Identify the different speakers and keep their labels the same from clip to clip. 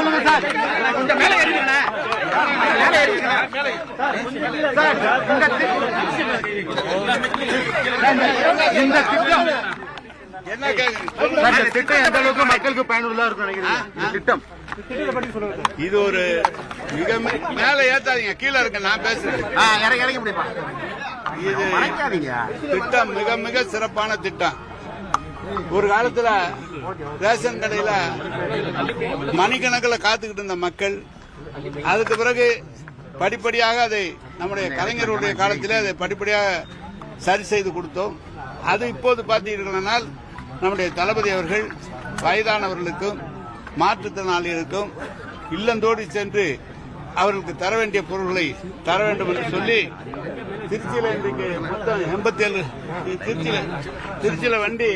Speaker 1: சொல்லுங்க சார். கொஞ்சம் மேலே ஏறிக்கண்ணே மேலே ஏறிக்கண்ணே சார் இந்த திட்டம்
Speaker 2: என்ன கேக்குறீங்க
Speaker 1: சார், இந்த திட்டம் எந்த அளவுக்கு மக்களுக்கு பயனுள்ளதா இருக்கும் நினைக்கிறீங்க? இந்த திட்டம்.
Speaker 2: இது ஒரு மிக மேல ஏத்தாதீங்க கீழே இருக்க நான் பேசுறேன்.
Speaker 1: இறங்கி முடியுமா?
Speaker 2: இது திட்டம் மிக மிக சிறப்பான திட்டம். ஒரு காலத்துல ரேஷன் கடையில மணிக்கணக்கில் காத்துக்கிட்டு இருந்த மக்கள் அதுக்கு பிறகு படிப்படியாக அதை நம்முடைய கலைஞருடைய காலத்திலே அதை படிப்படியாக சரி செய்து கொடுத்தோம். அது இப்போது பார்த்தீர்களானால் நம்முடைய தளபதி அவர்கள் வயதானவர்களுக்கும் மாற்றுத்திறனாளிகளுக்கும் இல்லந்தோடி சென்று அவர்களுக்கு தர வேண்டிய பொருட்களை தர வேண்டும் என்று சொல்லி திருச்சியில் இன்றைக்கு மொத்தம் எண்பத்தி ஏழு திருச்சியில் திருச்சியில் வண்டி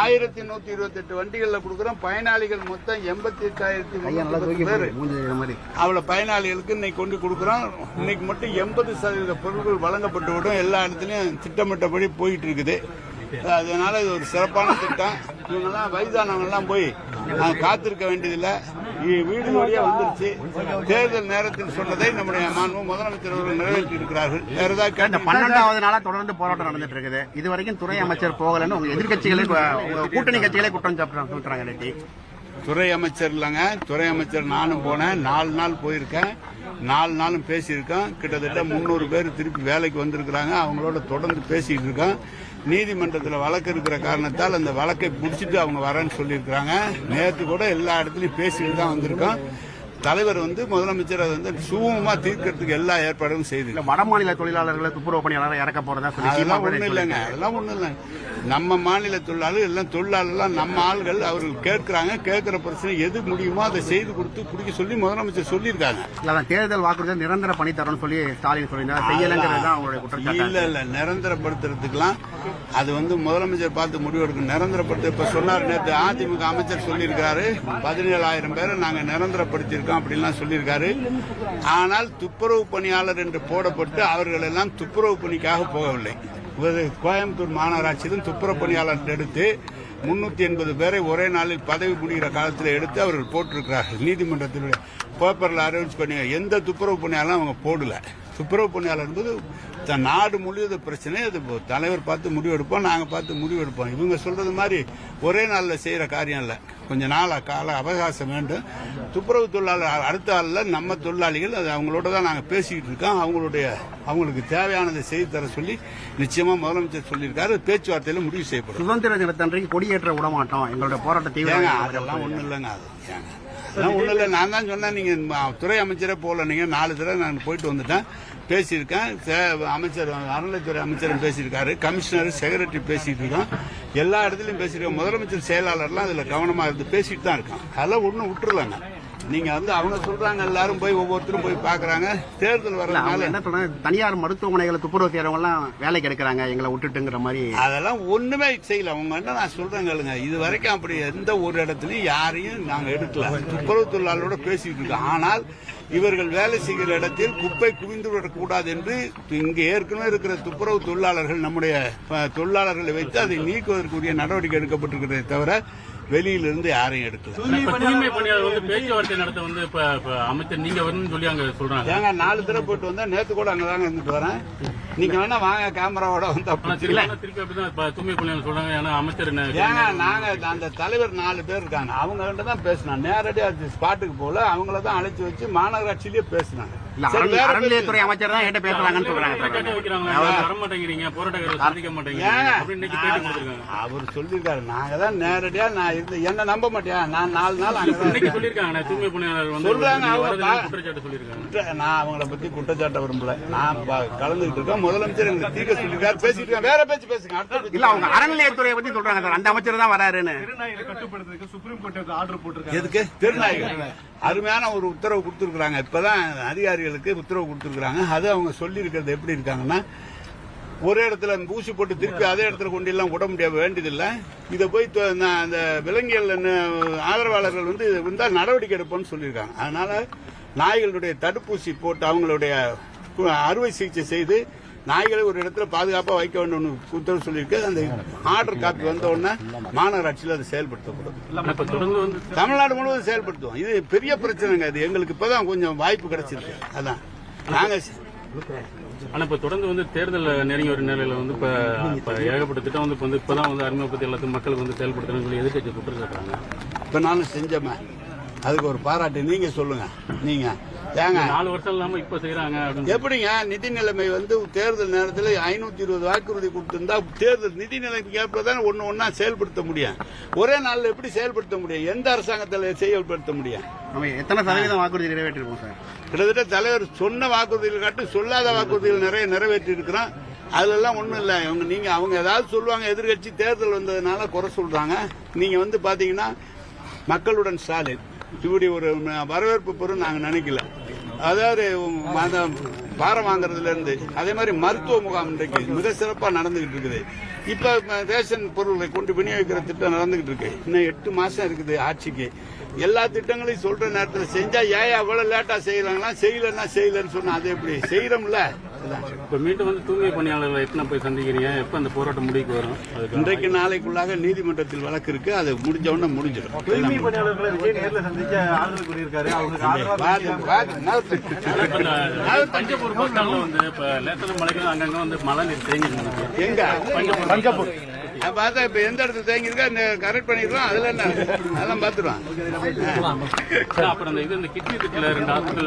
Speaker 2: ஆயிரத்தி நூத்தி இருபத்தி எட்டு வண்டிகள்ல கொடுக்குறோம். பயனாளிகள் மொத்தம் எண்பத்தி எட்டாயிரத்தி பேர். அவ்வளவு பயனாளிகளுக்கு இன்னைக்கு கொண்டு கொடுக்குறோம். இன்னைக்கு மட்டும் எண்பது சதவீத பொருட்கள் வழங்கப்பட்டு விடும் எல்லா இடத்துலயும் திட்டமிட்டபடி போயிட்டு இருக்குது. அதனால இது ஒரு சிறப்பான திட்டம். இவங்கெல்லாம் வயதானவங்க எல்லாம் போய் காத்திருக்க வேண்டியதில்லை. வீடு வழியா வந்துருச்சு. தேர்தல் நேரத்தில் சொன்னதை நம்முடைய மாண்பு முதலமைச்சர் அவர்கள் நிறைவேற்றி இருக்கிறார்கள் வேற ஏதாவது
Speaker 1: பன்னெண்டாவது நாளா தொடர்ந்து போராட்டம் நடந்துட்டு இருக்குது இது வரைக்கும் துறை அமைச்சர் போகலன்னு உங்க எதிர்க்கட்சிகளே உங்க கூட்டணி கட்சிகளே குற்றம் சாப்பிடுறாங்க
Speaker 2: துறை அமைச்சர் இல்லைங்க துறை அமைச்சர் நானும் போனேன். நாலு நாள் போயிருக்கேன். நாலு நாளும் பேசியிருக்கேன் கிட்டத்தட்ட முந்நூறு பேர் திருப்பி வேலைக்கு வந்திருக்கிறாங்க. அவங்களோட தொடர்ந்து பேசிட்டு இருக்கோம். நீதிமன்றத்தில் வழக்கு இருக்கிற காரணத்தால் அந்த வழக்கை பிடிச்சிட்டு அவங்க வரேன்னு சொல்லியிருக்கிறாங்க. நேற்று கூட எல்லா இடத்துலையும் பேசிட்டு தான் வந்திருக்கோம். தலைவர் வந்து முதலமைச்சர் அதை வந்து சுமூகமா தீர்க்கறதுக்கு எல்லா ஏற்பாடும் செய்து.
Speaker 1: இல்ல வட மாநில தொழிலாளர்களை துப்புரவு பணியாளரை இறக்க போறதா
Speaker 2: அதெல்லாம் ஒண்ணும் இல்லைங்க. அதெல்லாம் ஒண்ணும் இல்லைங்க. நம்ம மாநில தொழிலாளர் எல்லாம் தொழிலாளர்லாம் நம்ம ஆள்கள் அவர்கள் கேட்கறாங்க. கேட்கிற பிரச்சனை எது முடியுமோ அதை செய்து கொடுத்து குடிக்க சொல்லி முதலமைச்சர் சொல்லியிருக்காங்க.
Speaker 1: இல்ல தேர்தல் வாக்குறுதி நிரந்தர பணி தரணும்னு சொல்லி ஸ்டாலின் சொல்லியிருந்தார். செய்யலங்கிறது தான் அவங்களுடைய குற்றச்சாட்டு
Speaker 2: இல்ல இல்ல. நிரந்தரப்படுத்துறதுக்கெல்லாம் அது வந்து முதலமைச்சர் பார்த்து முடிவெடுக்கும் நிரந்தரப்படுத்த இப்ப சொன்னார். நேற்று அதிமுக அமைச்சர் சொல்லியிருக்காரு. பதினேழாயிரம் பேரை நாங்க நிரந்தரப்படுத்தியிருக்கோம். அப்படின்லாம் சொல்லியிருக்காரு. ஆனால் துப்புரவு பணியாளர் என்று போடப்பட்டு அவர்கள் எல்லாம் துப்புரவு பணிக்காக போகவில்லை. கோயம்புத்தூர் மாநகராட்சியிலும் துப்புரவு பணியாளர் எடுத்து முன்னூத்தி எண்பது பேரை ஒரே நாளில் பதவி முடிகிற காலத்தில் எடுத்து அவர்கள் போட்டிருக்கிறார்கள். நீதிமன்றத்தினுடைய பேப்பரில் அறிவிச்சு பண்ணி எந்த துப்புரவு பணியாலும் அவங்க போடலை. துப்புரவு பணியாளர் என்பது த- நாடு முழுவத பிரச்சனை. அது தலைவர் பார்த்து முடிவெடுப்போம் நாங்க பார்த்து முடிவெடுப்போம். இவங்க சொல்றது மாதிரி ஒரே நாள்ல செய்யற காரியம் இல்ல. கொஞ்ச நாள் கால அவகாசம் வேண்டும். துப்புரவு தொழிலாளர் அடுத்த ஆள்ல நம்ம தொழிலாளிகள் அது அவங்களோட தான் நாங்க பேசிக்கிட்டு இருக்கோம். அவங்களுடைய அவங்களுக்கு தேவையானதை செய்து தர சொல்லி நிச்சயமா முதலமைச்சர் சொல்லியிருக்காரு. பேச்சுவார்த்தையில முடிவு செய்யப்படும்.
Speaker 1: சுதந்திர தினத்தன்றைக்கு கொடியேற்ற விட மாட்டோம் எங்களோட போராட்ட
Speaker 2: ஏங்க
Speaker 1: தீவிரம்
Speaker 2: அதெல்லாம் ஒண்ணும் இல்லைங்க அது. ஏங்க அதெல்லாம் இல்லை. நான் தான் சொன்னேன் நீங்கள் துறை அமைச்சரே போகல நீங்கள் நாலு தடவை நான் போயிட்டு வந்துட்டேன். பேசியிருக்கேன். சே- அமைச்சர் அறநிலைத்துறை அமைச்சரும் பேசியிருக்காரு. கமிஷனர் செக்ரட்டரி பேசிட்டு இருக்கோம். எல்லா இடத்துலையும் பேசியிருக்கோம். முதலமைச்சர் செயலாளர்லாம் அதில் கவனமாக இருந்து பேசிட்டு தான் இருக்கான். அதெல்லாம் ஒன்றும் விட்டுருலாங்க நீங்க வந்து அவங்க சொல்றாங்க எல்லாரும் போய் ஒவ்வொருத்தரும் போய் பாக்குறாங்க. தேர்தல் வர்றதுனால
Speaker 1: என்ன சொல்றாங்க? தனியார் மருத்துவமனைகளை துப்புரவு செய்யறவங்க எல்லாம் வேலைக்கு எடுக்கிறாங்க எங்களை விட்டுட்டுங்கிற மாதிரி.
Speaker 2: அதெல்லாம் ஒண்ணுமே செய்யல. அவங்க என்ன நான் சொல்றேன் கேளுங்க. இது வரைக்கும் அப்படி எந்த ஒரு இடத்துலயும் யாரையும் நாங்க எடுக்கல. துப்புரவு தொழிலாளரோட பேசிட்டு இருக்கோம். ஆனால் இவர்கள் வேலை செய்கிற இடத்தில் குப்பை குவிந்து விடக்கூடாது என்று இங்க ஏற்கனவே இருக்கிற துப்புரவு தொழிலாளர்கள் நம்முடைய தொழிலாளர்களை வைத்து அதை நீக்குவதற்குரிய நடவடிக்கை எடுக்கப்பட்டிருக்கிறதே தவிர வெளியிலிருந்து யாரையும் எடுக்கல. ஏங்க நாலு தடவை போயிட்டு வந்தா நேத்து கூட அங்கதாங்க இருந்துட்டு வரேன். நீங்க வேணா வாங்க கேமராவோட வந்து ஏங்க நாங்க அந்த தலைவர் நாலு பேர் இருக்காங்க. அவங்க கிட்ட தான் பேசினோம். நேரடியா ஸ்பாட்டுக்கு போல அவங்கள தான் அழைச்சு வச்சு மாநகராட்சியிலேயே பேசினாங்க.
Speaker 1: அறநிலையத்துறை அமைச்சர் தான் என்கிட்ட பேசுறாங்கன்னு சொல்றாங்க
Speaker 2: அவர் சொல்லியிருக்காரு. நாங்க தான் நேரடியா நான் இருந்து என்ன நம்ப மாட்டியா? நான் நாலு நாள்.
Speaker 3: சொல்லியிருக்காங்க நான் தூய்மை பணியாளர் வந்து
Speaker 2: சொல்றாங்க, நான் அவங்கள பத்தி குற்றச்சாட்ட விரும்பல. நான் கலந்துகிட்டு இருக்கேன். முதலமைச்சர் எங்களுக்கு தீர்க்க சொல்லியிருக்காரு. பேசிட்டு இருக்கேன். வேற பேச்சு பேசுங்க.
Speaker 1: இல்ல அவங்க அறநிலையத்துறையை பத்தி சொல்றாங்க சார். அந்த அமைச்சர் தான் வராருன்னு.
Speaker 4: கட்டுப்படுத்துறதுக்கு சுப்ரீம் கோர்ட் ஆர்டர் போட்டிருக்காங்க.
Speaker 2: எதுக்கு? திருநாயகர். அருமையான ஒரு உத்தரவு கொடுத்துருக்காங்க இப்பதான் அதிகாரிகளுக்கு உத்தரவு கொடுத்துருக்காங்க அது அவங்க சொல்லி இருக்கிறது எப்படி இருக்காங்கன்னா ஒரே இடத்துல ஊசி போட்டு திருப்பி அதே இடத்துல கொண்டு எல்லாம் விட முடியாது வேண்டியதில்லை. இதை போய் நான் அந்த விலங்கியல் ஆதரவாளர்கள் வந்து இது நடவடிக்கை எடுப்போம்னு சொல்லியிருக்காங்க. அதனால நாய்களுடைய தடுப்பூசி போட்டு அவங்களுடைய அறுவை சிகிச்சை செய்து நாய்களை ஒரு இடத்துல பாதுகாப்பா வைக்க வேண்டும் உத்தரவு சொல்லியிருக்கு. அந்த ஆர்டர் காப்பி வந்த உடனே மாநகராட்சியில் அதை
Speaker 3: வந்து
Speaker 2: தமிழ்நாடு முழுவதும் செயல்படுத்துவோம். இது பெரிய பிரச்சனைங்க. இது எங்களுக்கு இப்பதான் கொஞ்சம் வாய்ப்பு கிடைச்சிருக்கு. அதான். நாங்க
Speaker 3: ஆனா இப்ப தொடர்ந்து வந்து தேர்தல் நெருங்கி வரும் நிலையில வந்து இப்ப ஏகப்பட்ட திட்டம் வந்து இப்ப வந்து இப்பதான் வந்து அறிமுகப்படுத்தி எல்லாத்தையும் மக்களுக்கு வந்து செயல்படுத்தணும்னு சொல்லி எதிர்க்கட்சி குற்றம் சாட்டுறாங்க
Speaker 2: இப்ப நானும் செஞ்சோமே அதுக்கு ஒரு பாராட்டு. நீங்க சொல்லுங்க. நீங்க. ஏங்க?
Speaker 3: நாலு வருஷம் இல்லாம இப்ப செய்யறாங்க அப்படின்னு
Speaker 2: எப்படிங்க? நிதி நிலைமை வந்து தேர்தல் நேரத்தில் ஐநூத்தி இருபது வாக்குறுதி கொடுத்திருந்தா தேர்தல் நிதி நிலைமைக்கு ஏற்பதான் ஒன்னு ஒன்னா செயல்படுத்த முடியும். ஒரே நாள்ல எப்படி செயல்படுத்த முடியும்? எந்த அரசாங்கத்தில் செயல்படுத்த முடியும்?
Speaker 1: நம்ம எத்தனை சதவீதம் வாக்குறுதி நிறைவேற்றிருக்கோம் சார்?
Speaker 2: கிட்டத்தட்ட தலைவர் சொன்ன வாக்குறுதிகள் காட்டு சொல்லாத வாக்குறுதிகள் நிறைய நிறைவேற்றி இருக்கிறோம் அதுல எல்லாம் ஒண்ணும் இல்ல. இவங்க நீங்க அவங்க ஏதாவது சொல்லுவாங்க எதிர்கட்சி தேர்தல் வந்ததுனால குறை சொல்றாங்க. நீங்க வந்து பாத்தீங்கன்னா மக்களுடன் ஸ்டாலின். இப்படி ஒரு வரவேற்பு பெறும் நாங்கள் நினைக்கல. அதாவது அந்த பாரம் வாங்குறதுல இருந்து அதே மாதிரி மருத்துவ முகாம் இன்றைக்கு மிக சிறப்பா நடந்துகிட்டு இருக்குது. இப்ப ரேஷன் பொருள்களை கொண்டு விநியோகிக்கிற திட்டம் நடந்துகிட்டு இருக்கு. இன்னும் எட்டு மாசம் இருக்குது ஆட்சிக்கு. எல்லா திட்டங்களையும் சொல்ற நேரத்தில் செஞ்சா ஏன் அவ்வளவு லேட்டா செய்யறாங்களா செய்யலன்னா செய்யலன்னு சொன்னா அது எப்படி? செய்யறோம்ல
Speaker 3: இப்ப மீண்டும் வந்து தூய்மை பணியாளர்களை எத்தனை போய் சந்திக்கிறீங்க? எப்ப அந்த போராட்டம் முடிவுக்கு வரும்?
Speaker 2: இன்றைக்கு நாளைக்குள்ளாக நீதிமன்றத்தில் வழக்கு இருக்கு. அது முடிஞ்ச உடனே முடிஞ்சிடும்.
Speaker 4: தூய்மை பணியாளர்களை விஜய் நேர்ல ஆறுதல் கூறியிருக்காரு. அவங்களுக்கு
Speaker 3: இந்த பஸ் ஸ்டாண்ட்ல வந்து இப்ப லேட்டர் மலைக்கு அங்கங்க வந்து மழை நீர் தேங்கி
Speaker 2: எங்க? நான் பார்த்தா இப்ப எந்த இடத்துல தேங்கி இருக்கா கரெக்ட் பண்ணிடுவோம் அதுல என்ன? அதெல்லாம் பாத்துருவான்
Speaker 3: அப்புறம் அந்த இது இந்த கிட்னி திட்டல ரெண்டு ஹாஸ்பிட்டல்